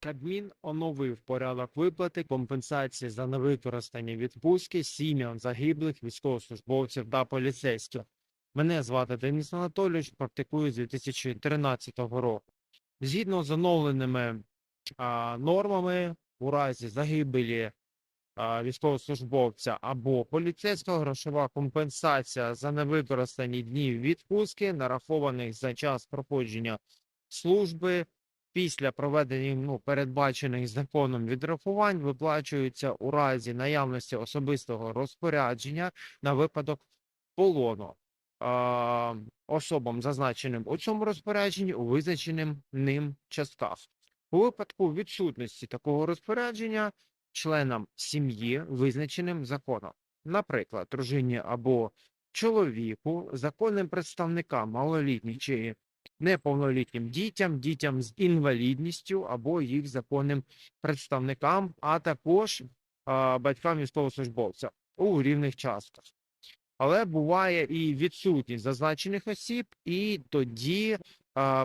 Кабмін оновив порядок виплати компенсації за невикористані відпустки сім'ям загиблих військовослужбовців та поліцейських. Мене звати Денис Анатолійович, практикую з 2013 року. Згідно з оновленими а, нормами, у разі загибелі а, військовослужбовця або поліцейського грошова компенсація за невикористані дні відпустки, нарахованих за час проходження служби після проведення ну, передбачених законом відрахувань виплачуються у разі наявності особистого розпорядження на випадок полону а, особам, зазначеним у цьому розпорядженні у визначеним ним частках. У випадку відсутності такого розпорядження членам сім'ї, визначеним законом, наприклад, дружині або чоловіку, законним представникам малолітніх чи неповнолітнім дітям, дітям з інвалідністю або їх законним представникам, а також а, батькам військовослужбовця у рівних частках. Але буває і відсутність зазначених осіб, і тоді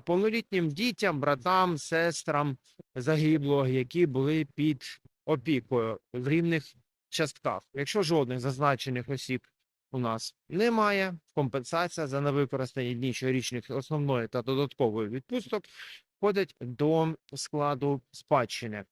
повнолітнім дітям, братам, сестрам загиблого, які були під опікою в рівних частках. Якщо жодних зазначених осіб у нас немає, компенсація за невикористані дні щорічних основної та додаткової відпусток входить до складу спадщини.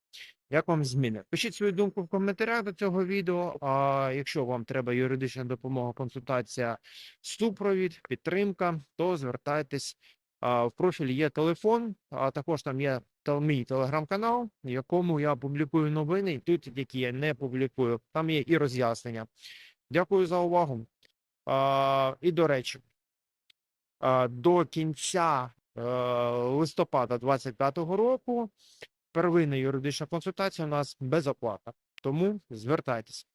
Як вам зміни? Пишіть свою думку в коментарях до цього відео. А якщо вам треба юридична допомога, консультація, супровід, підтримка, то звертайтесь. В профілі є телефон, а також там є мій телеграм-канал, в якому я публікую новини, і тут, які я не публікую, там є і роз'яснення. Дякую за увагу. І до речі, до кінця е, листопада 2025 року первинна юридична консультація у нас безоплатна. Тому звертайтеся.